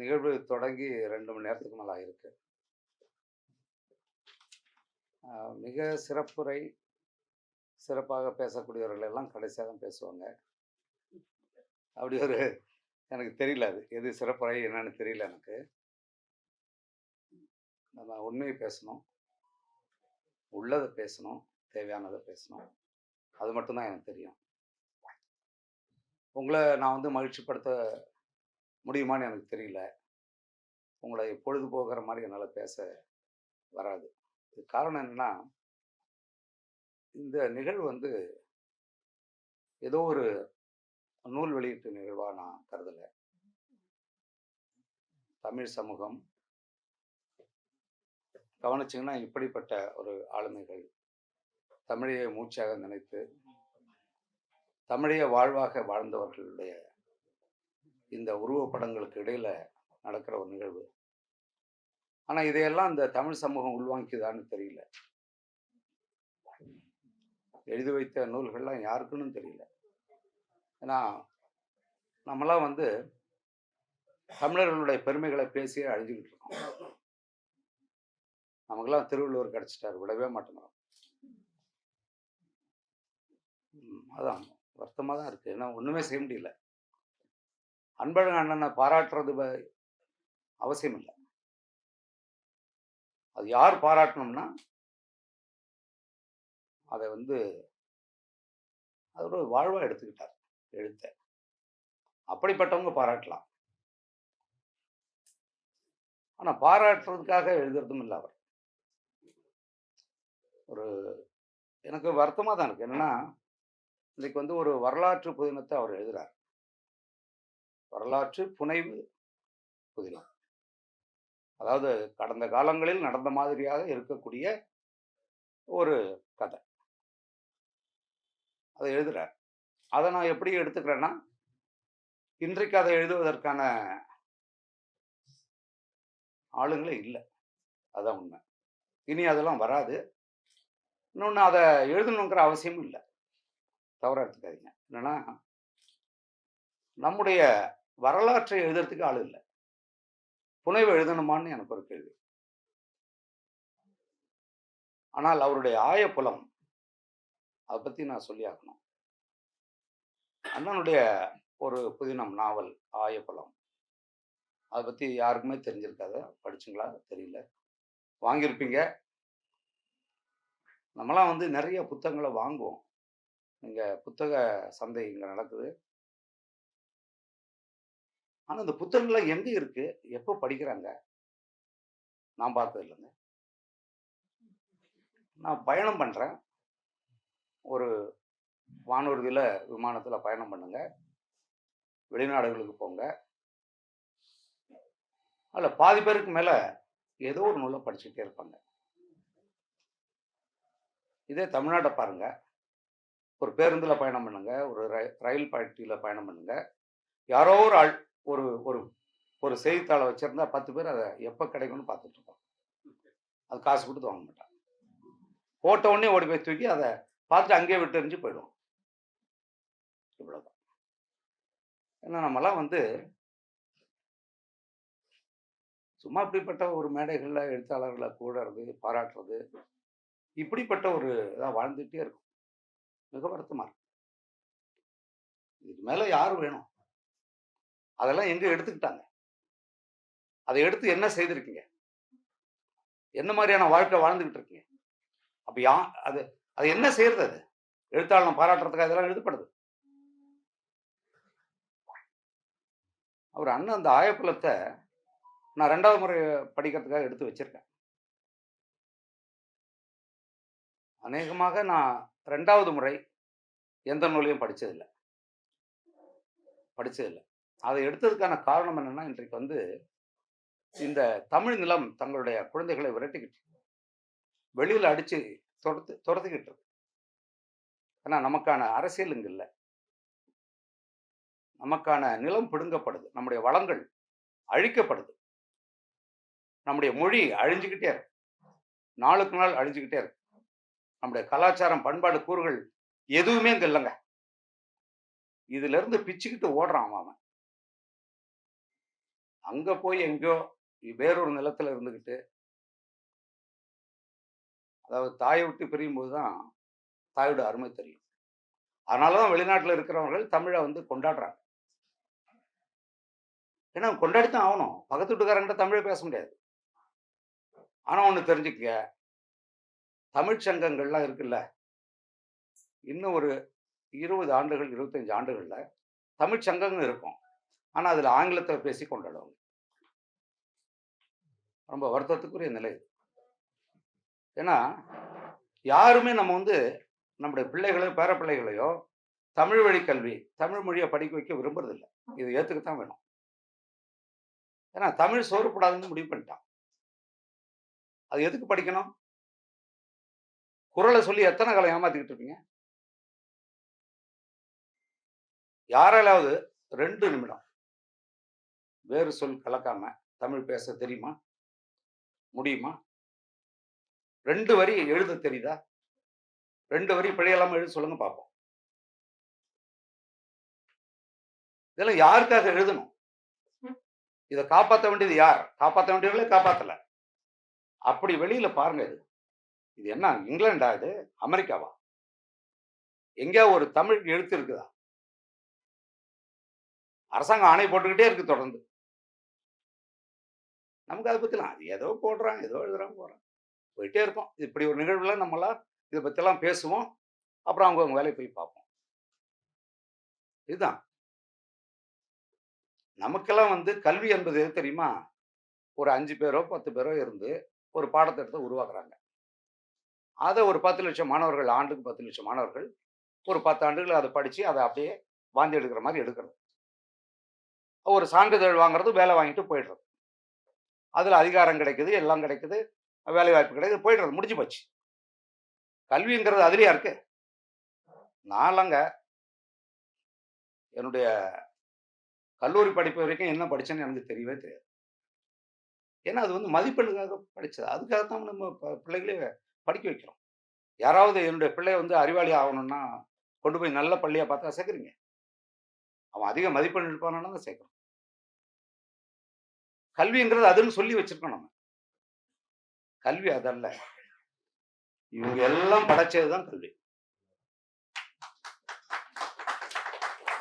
நிகழ்வு தொடங்கி ரெண்டு மணி நேரத்துக்கு மேலே ஆயிருக்கு. மிக சிறப்புரை சிறப்பாக பேசக்கூடியவர்கள் எல்லாம் கடைசியாக தான் பேசுவாங்க. அப்படி ஒரு எனக்கு தெரியல அது. எது சிறப்புரை என்னன்னு தெரியல எனக்கு. நம்ம உண்மையை பேசணும். உள்ளதை பேசணும். தேவையானதை பேசணும். அது மட்டும்தான் எனக்கு தெரியும். உங்களை நான் வந்து மகிழ்ச்சிப்படுத்த முடியுமான்னு எனக்கு தெரியல. உங்களை பொழுது போகிற மாதிரி என்னால் பேச வராது. இது காரணம் என்னன்னா இந்த நிகழ்வு வந்து ஏதோ ஒரு நூல் வெளியீட்டு நிகழ்வாக நான் கருதலை. தமிழ் சமூகம் கவனிச்சிங்கன்னா இப்படிப்பட்ட ஒரு ஆளுமைகள் தமிழையை மூச்சாக நினைத்து தமிழைய வாழ்வாக வாழ்ந்தவர்களுடைய இந்த உருவப்படங்களுக்கு இடையில் நடக்கிற ஒரு நிகழ்வு. ஆனால் இதையெல்லாம் இந்த தமிழ் சமூகம் உள்வாங்கிக்குதான்னு தெரியல. எழுதி வைத்த நூல்கள்லாம் யாருக்குன்னு தெரியல. ஏன்னா நம்மளாம் வந்து தமிழர்களுடைய பெருமைகளை பேசியே அழிஞ்சுக்கிட்டு இருக்கோம். நமக்கெல்லாம் திருவள்ளுவர் கிடச்சிட்டார் விடவே மாட்டேங்கிறோம். அதான் வருத்தமாக தான் இருக்குது ஏன்னா ஒன்றுமே செய்ய முடியல. அன்பழகன் அண்ணனை பாராட்டுறது அவசியம் இல்லை அது யார் பாராட்டணும்னா அதை வந்து அது ஒரு வாழ்வா எடுத்துக்கிட்டார் எழுத்த. அப்படிப்பட்டவங்க பாராட்டலாம். ஆனா பாராட்டுறதுக்காக எழுதுறதும் இல்லை அவர். ஒரு எனக்கு வருத்தமா தான் இருக்கு. என்னன்னா இன்னைக்கு வந்து ஒரு வரலாற்று புதினத்தை அவர் எழுதுறார். வரலாற்று புனைவு புதினம். அதாவது கடந்த காலங்களில் நடந்த மாதிரியாக இருக்கக்கூடிய ஒரு கதை. அதை எழுதுறார். அதை நான் எப்படி எடுத்துக்கிறேன்னா இன்றைக்கு அதை எழுதுவதற்கான ஆளுங்களே இல்லை. அதான் உண்மை. இனி அதெல்லாம் வராது. இன்னொன்று அதை எழுதணுங்கிற அவசியமும் இல்லை. தவறாக எடுத்துக்காதீங்க. என்னன்னா நம்முடைய வரலாற்றை எழுதுறதுக்கு ஆள் இல்லை. புனைவு எழுதணுமான்னு எனக்கு ஒரு கேள்வி. ஆனால் அவருடைய ஆய புலம் அதை பற்றி நான் சொல்லி ஆகணும். அண்ணனுடைய ஒரு புதினம் நாவல் ஆய புலம் அதை பற்றி யாருக்குமே தெரிஞ்சிருக்காத. படிச்சுங்களா? தெரியல. வாங்கியிருப்பீங்க. நம்மளாம் வந்து நிறைய புத்தகங்களை வாங்குவோம். இங்கே புத்தக சந்தை இங்கே நடக்குது. ஆனால் இந்த புத்தகங்கள்லாம் எங்கே இருக்கு? எப்போ படிக்கிறாங்க? நான் பார்த்தது இல்லைங்க நான் பயணம் பண்ணுறேன் ஒரு வானூர்தியில் விமானத்தில் பயணம் பண்ணுங்க. வெளிநாடுகளுக்கு போங்க. அதில் பாதி பேருக்கு மேலே ஏதோ ஒரு நூலை படிச்சுட்டே இருப்பாங்க. இதே தமிழ்நாட்டை பாருங்க. ஒரு பேருந்தில் பயணம் பண்ணுங்க. ஒரு ரயில் பாட்டியில் பயணம் பண்ணுங்க. யாரோ ஒரு ஆள் ஒரு ஒரு ஒரு செய்தித்தாளை வச்சிருந்தா பத்து பேர் அதை எப்போ கிடைக்கும்னு பார்த்துட்டு அது காசு கொடுத்து வாங்க மாட்டான் போட்ட உடனே ஓடி போய் தூக்கி அதை பார்த்துட்டு அங்கேயே விட்டு எரிஞ்சு போயிடுவோம் இவ்வளோதான் ஏன்னா நம்மலாம் வந்து சும்மா இப்படிப்பட்ட ஒரு மேடைகளில் எழுத்தாளர்களை கூடுறது பாராட்டுறது இப்படிப்பட்ட ஒரு இதாக வாழ்ந்துகிட்டே இருக்கும். மிக வருத்தமாக இருக்கும் இதுக்கு மேலே யார் வேணும்? அதெல்லாம் எங்க எடுத்துக்கிட்டாங்க? அதை எடுத்து என்ன செய்திருக்கீங்க? என்ன மாதிரியான வாழ்க்கை வாழ்ந்துகிட்டு இருக்கீங்க அப்ப யா அது அது என்ன செய்யறது அது? எழுத்தாளன் பாராட்டுறதுக்காக இதெல்லாம் எழுதப்படுது அவர் அண்ணன் அந்த ஆயக்குலத்தை நான் ரெண்டாவது முறை படிக்கிறதுக்காக எடுத்து வச்சிருக்கேன். அநேகமாக நான் ரெண்டாவது முறை எந்த நூலையும் படிச்சதில்லை. படிச்சதில்லை. அதை எடுத்ததுக்கான காரணம் என்னன்னா இன்றைக்கு வந்து இந்த தமிழ் நிலம் தங்களுடைய குழந்தைகளை விரட்டிக்கிட்டு வெளியில அடிச்சு துரத்து துரத்திக்கிட்டு இருக்கு. ஏன்னா நமக்கான அரசியல் இங்க இல்லை. நமக்கான நிலம் பிடுங்கப்படுது. நம்முடைய வளங்கள் அழிக்கப்படுது. நம்முடைய மொழி அழிஞ்சுக்கிட்டே இருக்கு. நாளுக்கு நாள் அழிஞ்சுக்கிட்டே இருக்கு. நம்முடைய கலாச்சாரம் பண்பாடு கூறுகள் எதுவுமே இங்க இல்லைங்க. இதுல இருந்து பிச்சுக்கிட்டு ஓடுறான் அவன். அங்க போய் எங்கேயோ வேறொரு நிலத்துல இருந்துகிட்டு அதாவது தாயை விட்டு பிரியும் போது தான் தாயோட அருமை தெரியும். அதனால தான் வெளிநாட்டில் இருக்கிறவர்கள் தமிழை வந்து கொண்டாடுறாங்க. ஏன்னா கொண்டாடித்தான் ஆகணும். பக்கத்து வீட்டுக்காரங்கிட்ட தமிழை பேச முடியாது. ஆனால் ஒன்று தெரிஞ்சுக்க தமிழ் சங்கங்கள்லாம் இருக்குல்ல. இன்னும் ஒரு இருபது ஆண்டுகள் இருபத்தஞ்சு ஆண்டுகளில் தமிழ் சங்கங்கள் இருக்கும். ஆனால் அதில் ஆங்கிலத்தை பேசி கொண்டாடுவாங்க. ரொம்ப வருத்தத்துக்குரிய நிலை ஏன்னா யாருமே நம்ம வந்து நம்முடைய பிள்ளைகளையோ பேர பிள்ளைகளையோ தமிழ் வழி கல்வி தமிழ் மொழியை படிக்க வைக்க விரும்புறதில்லை. இது ஏற்றுக்கத்தான் வேணும். ஏன்னா தமிழ் சோறுப்படாதுன்னு முடிவு பண்ணிட்டான். அது எதுக்கு படிக்கணும்? குரலை சொல்லி எத்தனை காலம் ஏமாத்திக்கிட்டு இருப்பீங்க? யாராலாவது ரெண்டு நிமிடம். வேறு சொல் கலக்காம தமிழ் பேச தெரியுமா? முடியுமா? ரெண்டு வரி எழுத தெரியுதா? ரெண்டு வரி பிழையெல்லாம எழுத சொல்லுங்க பார்ப்போம் இதெல்லாம் யாருக்காக எழுதணும்? இதை காப்பாற்ற வேண்டியது யார்? காப்பாற்ற வேண்டியவர்களே காப்பாத்தல. அப்படி வெளியில பாருங்க இது. இது என்ன இங்கிலாண்டா இது? அமெரிக்காவா? எங்கேயா ஒரு தமிழ் எழுத்து இருக்குதா? அரசாங்கம் ஆணை போட்டுக்கிட்டே இருக்கு தொடர்ந்து. நமக்கு அதை பத்திலாம் அது ஏதோ போடுறாங்க ஏதோ எழுதுறாங்க போறாங்க போயிட்டே இருப்போம். இப்படி ஒரு நிகழ்வுல நம்மளாம் இதை பற்றிலாம் பேசுவோம். அப்புறம் அவங்க அவங்க வேலையை போய் பார்ப்போம். இதுதான். நமக்கெல்லாம் வந்து கல்வி என்பது எது தெரியுமா? ஒரு அஞ்சு பேரோ பத்து பேரோ இருந்து ஒரு பாடத்திட்டத்தை உருவாக்குறாங்க. அதை ஒரு பத்து லட்சம் மாணவர்கள் ஆண்டுக்கு பத்து லட்சம் மாணவர்கள் ஒரு பத்து ஆண்டுகள் அதை படித்து அதை அப்படியே வாந்தி எடுக்கிற மாதிரி எடுக்கிறது ஒரு சான்றிதழ் வாங்குறது வேலை வாங்கிட்டு போயிடுறது. அதில் அதிகாரம் கிடைக்குது எல்லாம் கிடைக்குது வேலை வாய்ப்பு கிடைக்குது போயிடுறது முடிஞ்சு போச்சு. கல்விங்கிறது அதுலேயா இருக்கு? நான்லங்க என்னுடைய கல்லூரி படிப்பு வரைக்கும் என்ன படித்தேன்னு எனக்கு தெரியவே தெரியாது. ஏன்னா அது வந்து மதிப்பெண்ணுக்காக படித்தது அதுக்காக தான் நம்ம பிள்ளைகளே படிக்க வைக்கிறோம். யாராவது என்னுடைய பிள்ளை வந்து அறிவாளி ஆகணும்னா கொண்டு போய் நல்ல பள்ளியாக பார்த்தா சேர்க்குறீங்க. அவன் அதிக மதிப்பெண் எடுப்பானாலும் தான் சேர்க்கணும் கல்விங்கிறது அதுன்னு சொல்லி வச்சிருக்கோம் நம்ம. கல்வி அதல்ல. இவங்க எல்லாம் படைச்சதுதான் கல்வி.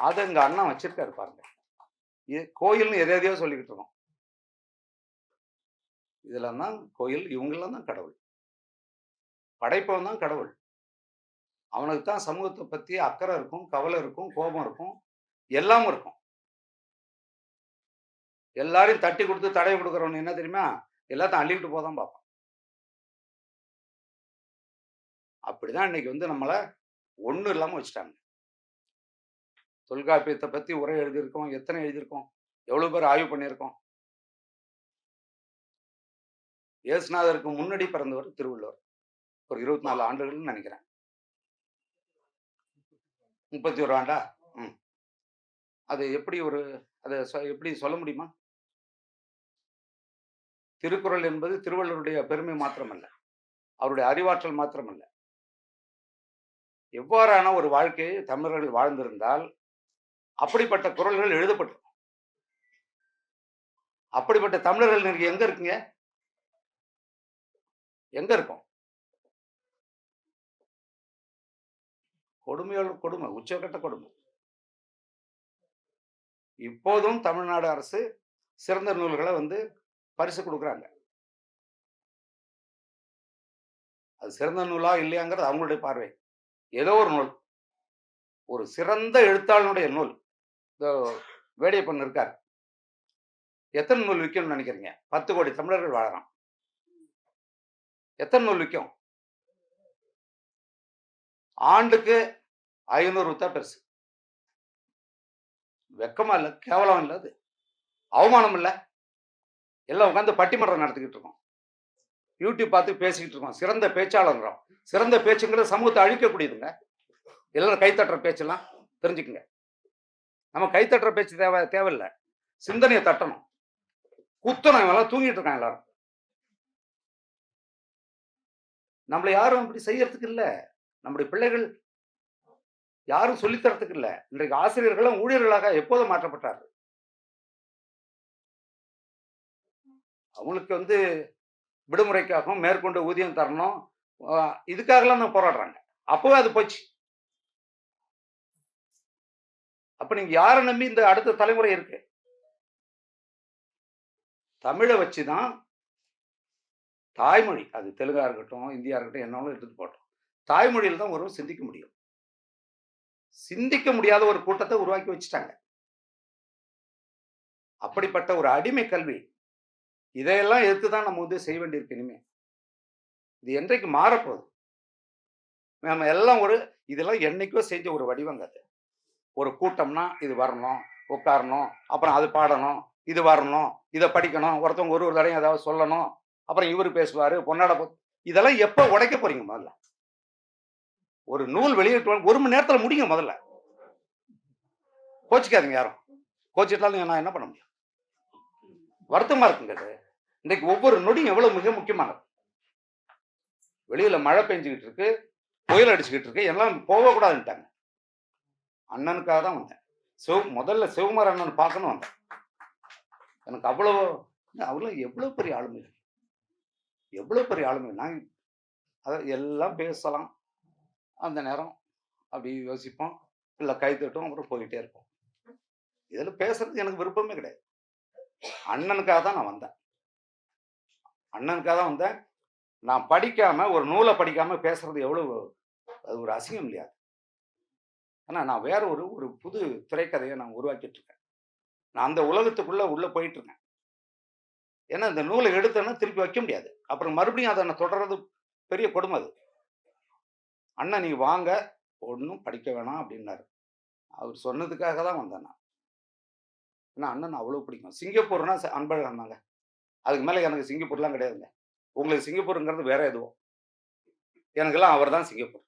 அது எங்க அண்ணன் வச்சிருக்காரு பாருங்க. இது கோயில்னு எதை எதையோ சொல்லிக்கிட்டு இருக்கோம். இதுல தான் கோயில் இவங்கெல்லாம் தான் கடவுள். படைப்பவன் தான் கடவுள். அவனுக்கு தான் சமூகத்தை பத்தி அக்கறை இருக்கும் கவலை இருக்கும் கோபம் இருக்கும் எல்லாமும் இருக்கும். எல்லாரையும் தட்டி கொடுத்து தடை கொடுக்குறவனு என்ன தெரியுமா? எல்லாத்தையும் அள்ளிக்கிட்டு போதான் பார்ப்பான். அப்படிதான் இன்னைக்கு வந்து நம்மளை ஒண்ணும் இல்லாம வச்சுட்டாங்க. தொல்காப்பியத்தை பத்தி உரை எழுதியிருக்கோம் எத்தனை எழுதியிருக்கோம் எவ்வளவு பேர் ஆய்வு பண்ணியிருக்கோம். இயேசுநாதருக்கு முன்னாடி பிறந்தவர் திருவள்ளுவர். ஒரு இருபத்தி நாலு ஆண்டுகள்னு நினைக்கிறேன். முப்பத்தி ஒரு ஆண்டா? ம். அது எப்படி ஒரு அதை சொ- எப்படி சொல்ல முடியுமா? திருக்குறள் என்பது திருவள்ளுவருடைய பெருமை மாத்திரமல்ல. அவருடைய அறிவாற்றல் மாத்திரமல்ல. எவ்வாறான ஒரு வாழ்க்கையை தமிழர்கள் வாழ்ந்திருந்தால் அப்படிப்பட்ட குரல்கள் எழுதப்பட்டிருக்கும் அப்படிப்பட்ட தமிழர்கள் நீங்க எங்க இருக்கீங்க? எங்க இருக்கும்? கொடுமையோட கொடுமை உச்சக்கட்ட கொடுமை. இப்போதும் தமிழ்நாடு அரசு சிறந்த நூல்களை வந்து பரிசு கொடுக்குறாங்க. அது சிறந்த நூலா இல்லையாங்கிறது அவங்களுடைய பார்வை. ஏதோ ஒரு நூல். ஒரு சிறந்த எழுத்தாளனுடைய நூல். இந்த வேடியப்பன் இருக்கார். எத்தனை நூல் விற்கும்னு நினைக்கிறீங்க? பத்து கோடி தமிழர்கள் வாழறான். எத்தனை நூல் விற்கும் ஆண்டுக்கு ஐநூறு வித்தா பெருசு. வெக்கமா இல்லை கேவலம் இல்லை அது. அவமானம் இல்லை. எல்லாம் உட்காந்து பட்டிமன்றம் நடத்திக்கிட்டு இருக்கோம். யூடியூப் பார்த்து பேசிக்கிட்டு இருக்கோம். சிறந்த பேச்சாளர்கிறோம் சிறந்த பேச்சுங்கிறது சமூகத்தை அழிக்கக்கூடியதுங்க. எல்லாரும் கைத்தட்டுற பேச்செல்லாம் தெரிஞ்சுக்குங்க. நம்ம கைத்தட்டுற பேச்சு தேவை தேவையில்லை. சிந்தனையை தட்டணும். குத்தணும். இவெல்லாம் தூங்கிட்டு இருக்கான் எல்லாரும். நம்மளை யாரும் இப்படி செய்யறதுக்கு இல்லை. நம்முடைய பிள்ளைகள் யாரும் சொல்லித்தரத்துக்கு இல்லை. இன்றைக்கு ஆசிரியர்களும் ஊழியர்களாக எப்போதும் மாற்றப்பட்டார்கள். அவங்களுக்கு வந்து விடுமுறைக்காகவும் மேற்கொண்டு ஊதியம் தரணும். இதுக்காகலாம் தான் போராடுறாங்க. அப்போவே அது போச்சு. அப்போ நீங்கள் யாரை நம்பி இந்த அடுத்த தலைமுறை இருக்கு? தமிழை வச்சு தான் தாய்மொழி அது தெலுங்காக இருக்கட்டும் இந்தியா இருக்கட்டும் என்னாலும் எடுத்துட்டு போட்டோம் தாய்மொழியில் தான் ஒரு சிந்திக்க முடியும். சிந்திக்க முடியாத ஒரு கூட்டத்தை உருவாக்கி வச்சுட்டாங்க. அப்படிப்பட்ட ஒரு அடிமை கல்வி இதையெல்லாம் எடுத்து தான் நம்ம வந்து செய்ய வேண்டியிருக்கு இனிமே. இது என்றைக்கு மாறப்போகுது? நம்ம எல்லாம் ஒரு இதெல்லாம் என்றைக்கோ செஞ்ச ஒரு வடிவங்க அது. ஒரு கூட்டம்னா இது வரணும் உட்காரணும் அப்புறம் அது பாடணும் இது வரணும் இதை படிக்கணும் ஒருத்தவங்க ஒரு ஒரு தடையும் ஏதாவது சொல்லணும் அப்புறம் இவர் பேசுவார் பொன்னாட இதெல்லாம் எப்போ உடைக்க போறீங்க முதல்ல? ஒரு நூல் வெளியிட்டு ஒரு மணி நேரத்தில் முடியும் முதல்ல. கோச்சிக்காதீங்க யாரும். கோச்சிட்டாலும் நான் என்ன பண்ண முடியும்? வருத்தமாக இருக்குங்க இது இன்னைக்கு ஒவ்வொரு நொடியும் எவ்வளவு மிக முக்கியமானது. வெளியில மழை பெஞ்சுக்கிட்டு இருக்கு புயல் அடிச்சுக்கிட்டு இருக்கு எல்லாம் போகக்கூடாதுன்ட்டாங்க. அண்ணனுக்காக தான் வந்தேன். சிவ முதல்ல சிவகுமார் அண்ணன் பார்க்கணும் வந்தேன். எனக்கு அவ்வளோ அவர்லாம் எவ்வளோ பெரிய ஆளுமைகள் எவ்வளோ பெரிய ஆளுமை. நான் அதை எல்லாம் பேசலாம். அந்த நேரம் அப்படி யோசிப்போம். இல்லை கை தட்டும் அப்புறம் போயிட்டே இருப்போம். இதில் பேசுறதுக்கு எனக்கு விருப்பமே கிடையாது. அண்ணனுக்காக தான் நான் வந்தேன். அண்ணனுக்காக தான் வந்தேன். நான் படிக்காம ஒரு நூலை படிக்காம பேசுறது எவ்வளவு அது ஒரு அசிங்கம் இல்லையா? ஆனா நான் வேற ஒரு ஒரு புது திரைக்கதையை நான் உருவாக்கிட்டு இருக்கேன். நான் அந்த உலகத்துக்குள்ள உள்ள போயிட்டு இருக்கேன். ஏன்னா இந்த நூலை எடுத்தேன்னா திருப்பி வைக்க முடியாது. அப்புறம் மறுபடியும் அதை நான் தொடர்றது பெரிய கொடுமை அது. அண்ணன் நீ வாங்க. ஒன்றும் படிக்க வேணாம் அப்படின்னாரு. அவர் சொன்னதுக்காக தான் வந்தேன் நான். ஏன்னா அண்ணன் அவ்வளோ பிடிக்கும். சிங்கப்பூர்னா ச- அன்பழகன் தாங்க. அதுக்கு மேலே எனக்கு சிங்கப்பூர்லாம் கிடையாதுங்க. உங்களுக்கு சிங்கப்பூருங்கிறது வேற எதுவும். எனக்கெல்லாம் அவர் தான் சிங்கப்பூர்.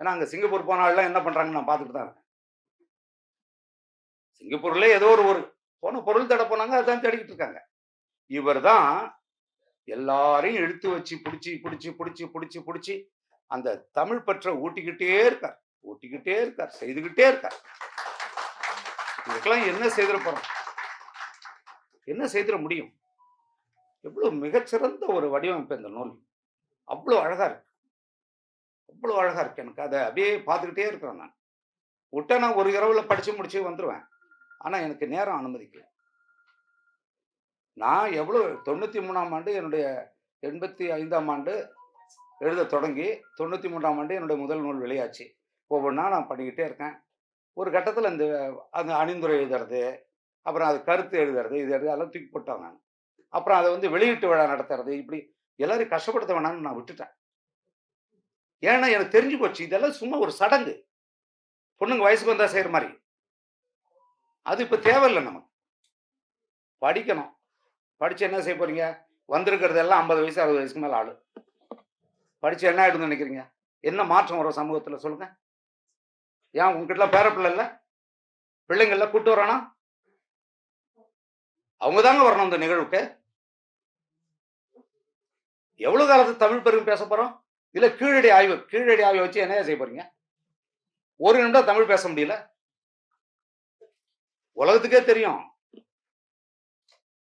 ஏன்னா அங்கே சிங்கப்பூர் போன என்ன பண்ணுறாங்கன்னு நான் பார்த்துட்டு தான் இருக்கேன். சிங்கப்பூர்ல ஏதோ ஒரு ஒரு போன பொருள் தேட போனாங்க அதுதான் தேடிக்கிட்டு இருக்காங்க. இவர் தான் எல்லாரையும் இழுத்து வச்சு பிடிச்சி பிடிச்சி பிடிச்சி பிடிச்சி பிடிச்சி அந்த தமிழ் பற்ற ஊட்டிக்கிட்டே இருக்கார். ஊட்டிக்கிட்டே இருக்கார். செய்துக்கிட்டே இருக்கார். இதுக்கெல்லாம் என்ன செய்திட போறோம் என்ன செய்திட முடியும்? எவ்வளோ மிகச்சிறந்த ஒரு வடிவமைப்பு இந்த நூல். அவ்வளோ அழகாக இருக்கு. அவ்வளோ அழகாக இருக்கு. எனக்கு அதை அப்படியே பார்த்துக்கிட்டே இருக்கிறேன் நான். விட்டா நான் ஒரு இரவில் படித்து முடிச்சு வந்துடுவேன் ஆனால் எனக்கு நேரம் அனுமதிக்கல. நான் எவ்வளோ தொண்ணூற்றி மூணாம் ஆண்டு என்னுடைய எண்பத்தி ஐந்தாம் ஆண்டு எழுத தொடங்கி தொண்ணூற்றி மூன்றாம் ஆண்டு என்னுடைய முதல் நூல் வெளியாச்சு. ஒவ்வொன்றா நான் பண்ணிக்கிட்டே இருக்கேன். ஒரு கட்டத்தில் இந்த அந்த அணிந்துரை எழுதுறது அப்புறம் அது கருத்து எழுதுறது இது எழுது அதெல்லாம் தூக்கி போட்டான் நான். அப்புறம் அதை வந்து வெளியீட்டு விழா நடத்துறது இப்படி எல்லாரையும் கஷ்டப்படுத்த வேணாம்னு நான் விட்டுட்டேன். ஏன்னா எனக்கு தெரிஞ்சு போச்சு இதெல்லாம் சும்மா ஒரு சடங்கு. பொண்ணுங்க வயசுக்கு வந்தால் செய்கிற மாதிரி. அது இப்போ தேவையில்லை நமக்கு. படிக்கணும். படித்து என்ன செய்ய போறீங்க? வந்திருக்கிறது எல்லாம் ஐம்பது வயசு அறுபது வயசுக்கு மேலே ஆளு. படித்து என்ன ஆகிடும்னு நினைக்கிறீங்க? என்ன மாற்றம் வரும் சமூகத்தில் சொல்லுங்க. ஏன் உங்ககிட்டலாம் பேர பிள்ளை இல்ல கூப்பிட்டு வரானா? அவங்க தாங்க வரணும் இந்த நிகழ்வுக்கு. எவ்வளவு காலத்துக்கு தமிழ் பெருமை பேச போறோம்? இல்ல கீழடி ஆய்வு கீழடி ஆய்வு வச்சு என்ன செய்ய போறீங்க? ஒரு நிமிடம் தமிழ் பேச முடியல. உலகத்துக்கே தெரியும்.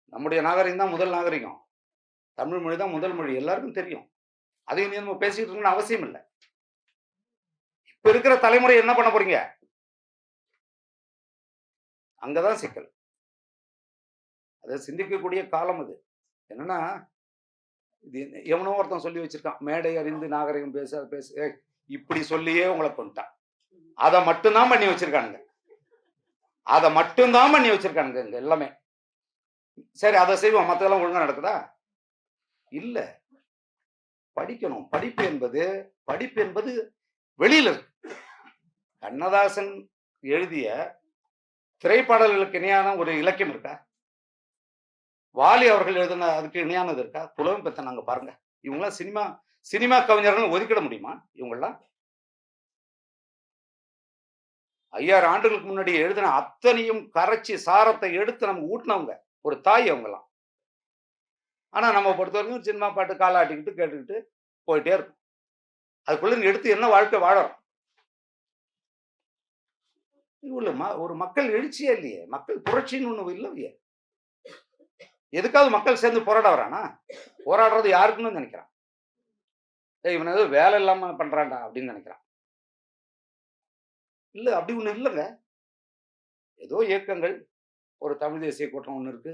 நம்முடைய நாகரிகம் தான் முதல் நாகரிகம். தமிழ் மொழி தான் முதல் மொழி. எல்லாருக்கும் தெரியும். அதையும் நீ நம்ம பேசிட்டு இருக்கணும்னு அவசியம் இல்லை. இப்ப இருக்கிற தலைமுறை என்ன பண்ண போறீங்க? அங்கதான் சிக்கல். அதை சிந்திக்கக்கூடிய காலம் அது. என்னன்னா இது எவனோ ஒருத்தன் சொல்லி வச்சிருக்கான். மேடை அறிந்து நாகரிகம் பேச பேச இப்படி சொல்லியே உங்களை கொண்டுட்டான் அதை மட்டும்தான் பண்ணி வச்சிருக்கானுங்க. அதை மட்டும்தான் பண்ணி வச்சிருக்கானுங்க இங்க எல்லாமே. சரி அதை செய்வோம். மற்றதெல்லாம் ஒழுங்கா நடக்குதா? இல்லை. படிக்கணும். படிப்பு என்பது படிப்பு என்பது வெளியில இருக்கு. கண்ணதாசன் எழுதிய திரைப்பாடல்களுக்கு இணையான ஒரு இலக்கியம் இருக்கா? வாலி அவர்கள் எழுதின அதுக்கு இணையானது இருக்கா? புலவம் பெற்ற நாங்க பாருங்க. இவங்களாம் சினிமா சினிமா கவிஞர்கள் ஒதுக்கிட முடியுமா? இவங்கெல்லாம்? ஐயாயிரம் ஆண்டுகளுக்கு முன்னாடி எழுதின அத்தனையும் கரைச்சி சாரத்தை எடுத்து நம்ம ஊட்டினவங்க. ஒரு தாய் அவங்கலாம் ஆனா நம்ம பொறுத்த வரைக்கும் சினிமா பாட்டு காலாட்டிக்கிட்டு கேட்டுக்கிட்டு போயிட்டே இருக்கும். அதுக்குள்ள எடுத்து என்ன வாழ்க்கை வாழறோம்? இவ்வளவு ம- ஒரு மக்கள் எழுச்சியே இல்லையே. மக்கள் புரட்சின்னு ஒன்று இல்லையே. எதுக்காவது மக்கள் சேர்ந்து போராட வரானா போராடுறது யாருக்குன்னு நினைக்கிறான். இவன் ஏதோ வேலை இல்லாம பண்றான்டா அப்படின்னு நினைக்கிறான். இல்ல அப்படி ஒண்ணு இல்லைங்க. ஏதோ இயக்கங்கள். ஒரு தமிழ் தேசிய கூட்டம் ஒன்று இருக்கு.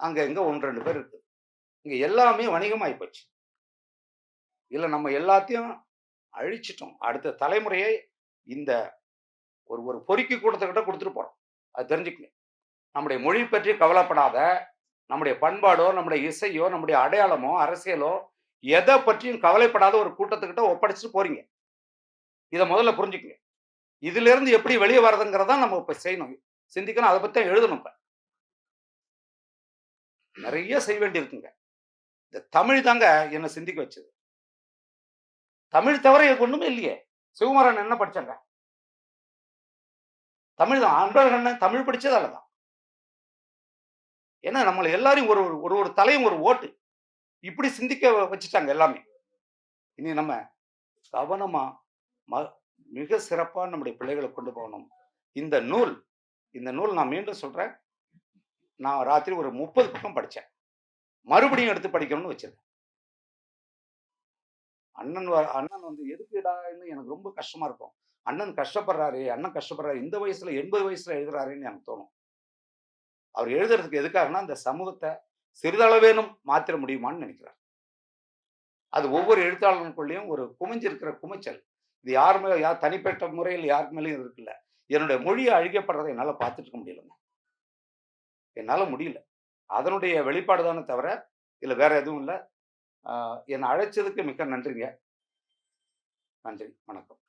அங்க எங்க ஒன்று ரெண்டு பேர் இருக்கு. இங்க எல்லாமே வணிகமாயி போச்சு. இல்லை நம்ம எல்லாத்தையும் அழிச்சிட்டோம். அடுத்த தலைமுறையை இந்த ஒரு ஒரு பொறுக்கி கூட்டத்துக்கிட்ட கொடுத்துட்டு போறோம். அது தெரிஞ்சுக்கணும் நம்முடைய மொழி பற்றி கவலைப்படாத. நம்முடைய பண்பாடோ நம்முடைய இசையோ நம்முடைய அடையாளமோ அரசியலோ எதை பற்றியும் கவலைப்படாத ஒரு கூட்டத்துக்கிட்ட ஒப்படைச்சிட்டு போறீங்க. இதை முதல்ல புரிஞ்சுக்கங்க. இதுல இருந்து எப்படி வெளியே வர்றதுங்கிறதா நம்ம இப்ப செய்யணும். சிந்திக்கணும் அதை பத்தி எழுதணும் இப்ப. நிறைய செய்ய வேண்டி இருக்குங்க இந்த தமிழ் தாங்க என்னை சிந்திக்க வச்சது. தமிழ் தவிர எனக்கு ஒண்ணுமே இல்லையே. சிவகுமாரன் என்ன படிச்சாங்க? தமிழ் தான். அன்பழகண்ணன் தமிழ் படிச்சதால தான். ஏன்னா நம்மளை எல்லாரையும் ஒரு ஒரு ஒரு தலையும் ஒரு ஓட்டு. இப்படி சிந்திக்க வச்சுட்டாங்க எல்லாமே. இனி நம்ம கவனமா ம மிக சிறப்பாக நம்முடைய பிள்ளைகளை கொண்டு போகணும். இந்த நூல் இந்த நூல் நான் மீண்டும் சொல்றேன். நான் ராத்திரி ஒரு முப்பது பக்கம் படித்தேன் மறுபடியும் எடுத்து படிக்கணும்னு வச்சிருக்கேன். அண்ணன் வ- அண்ணன் வந்து எதுக்குடான்னு எனக்கு ரொம்ப கஷ்டமா இருக்கும். அண்ணன் கஷ்டப்படுறாரு அண்ணன் கஷ்டப்படுறாரு இந்த வயசுல எண்பது வயசுல எழுதுறாருன்னு எனக்கு தோணும். அவர் எழுதுறதுக்கு எதுக்காகனா அந்த சமூகத்தை சிறிதளவேனும் மாத்திர முடியுமான்னு நினைக்கிறார். அது ஒவ்வொரு எழுத்தாளர்களுக்குள்ளேயும் ஒரு குமிஞ்சிருக்கிற குமிச்சல். இது யார் மேலே யார் தனிப்பட்ட முறையில் யாருக்கு மேலேயும் இருக்குல்ல. என்னுடைய மொழியை அழிக்கப்படுறதை என்னால் பார்த்துட்டு இருக்க முடியலங்க. என்னால் முடியல. அதனுடைய வெளிப்பாடு தானே தவிர இல்லை வேற எதுவும் இல்லை. என்னை அழைச்சதுக்கு மிக்க நன்றிங்க. நன்றி. வணக்கம்.